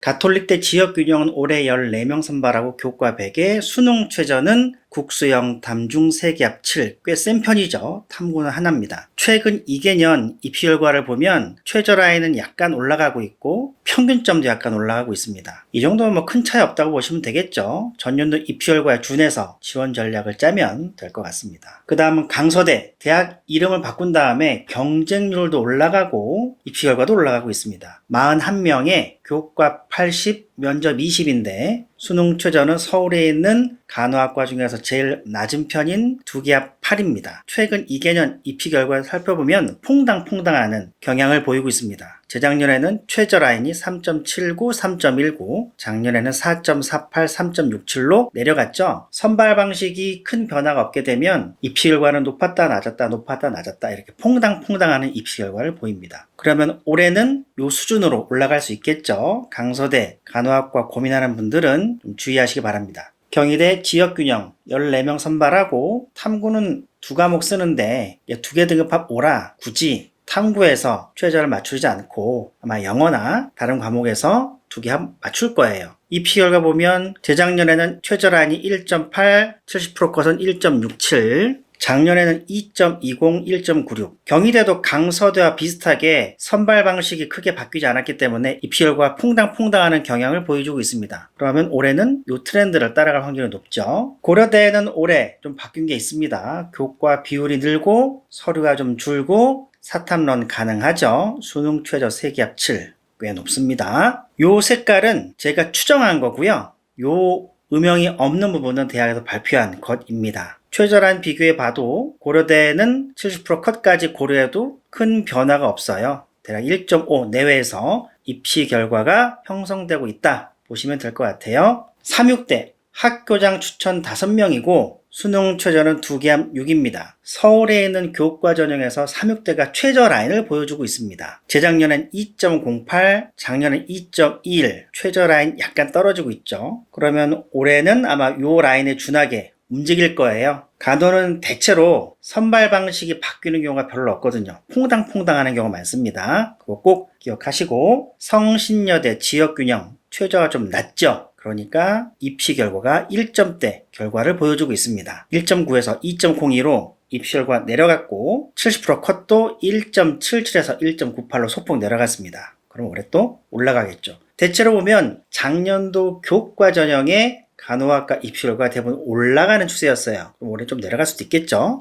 가톨릭대 지역균형은 올해 14명 선발하고 교과 100에 수능 최저는 국수형 담중 세기압 7, 꽤 센 편이죠. 탐구는 하나입니다. 최근 2개년 입시 결과를 보면 최저 라인은 약간 올라가고 있고 평균점도 약간 올라가고 있습니다. 이 정도면 뭐 큰 차이 없다고 보시면 되겠죠. 전년도 입시 결과에 준해서 지원 전략을 짜면 될 것 같습니다. 그 다음은 강서대, 대학 이름을 바꾼 다음에 경쟁률도 올라가고 입시 결과도 올라가고 있습니다. 41명에 교과 80, 면접 20인데 수능 최저는 서울에 있는 간호학과 중에서 제일 낮은 편인 두개합 8입니다. 최근 2개년 입시 결과를 살펴보면 퐁당퐁당하는 경향을 보이고 있습니다. 재작년에는 최저 라인이 3.79, 3.19, 작년에는 4.48, 3.67로 내려갔죠. 선발 방식이 큰 변화가 없게 되면 입시 결과는 높았다 낮았다 높았다 낮았다 이렇게 퐁당퐁당하는 입시 결과를 보입니다. 그러면 올해는 요 수준으로 올라갈 수 있겠죠. 강서대 간호학과 고민하는 분들은 좀 주의하시기 바랍니다. 경희대 지역균형 14명 선발하고 탐구는 두 과목 쓰는데 두 개 등급합 오라 굳이 탐구에서 최저를 맞추지 않고 아마 영어나 다른 과목에서 두개합 맞출 거예요. 입시 결과 보면 재작년에는 최저 라인이 1.8, 70% 컷은 1.67, 작년에는 2.20, 1.96. 경희대도 강서대와 비슷하게 선발 방식이 크게 바뀌지 않았기 때문에 입시 결과 퐁당퐁당하는 경향을 보여주고 있습니다. 그러면 올해는 이 트렌드를 따라갈 확률이 높죠. 고려대는 올해 좀 바뀐 게 있습니다. 교과 비율이 늘고 서류가 좀 줄고 사탐론 가능하죠. 수능 최저 세기압 7. 꽤 높습니다. 요 색깔은 제가 추정한 거고요. 요 음영이 없는 부분은 대학에서 발표한 것입니다. 최저란 비교해 봐도 고려대는 70% 컷까지 고려해도 큰 변화가 없어요. 대략 1.5 내외에서 입시 결과가 형성되고 있다 보시면 될 것 같아요. 36대 학교장 추천 5명이고 수능 최저는 2개함 6입니다. 서울에 있는 교과 전형에서 36대가 최저 라인을 보여주고 있습니다. 재작년엔 2.08, 작년엔 2.21, 최저 라인 약간 떨어지고 있죠. 그러면 올해는 아마 요 라인에 준하게 움직일 거예요. 간호는 대체로 선발 방식이 바뀌는 경우가 별로 없거든요. 퐁당퐁당 하는 경우가 많습니다. 그거 꼭 기억하시고 성신여대 지역균형 최저가 좀 낮죠. 그러니까 입시 결과가 1점대 결과를 보여주고 있습니다. 1.9에서 2.02로 입시 결과 내려갔고 70% 컷도 1.77에서 1.98로 소폭 내려갔습니다. 그럼 올해 또 올라가겠죠. 대체로 보면 작년도 교과 전형의 간호학과 입시 결과가 대부분 올라가는 추세였어요. 그럼 올해 좀 내려갈 수도 있겠죠.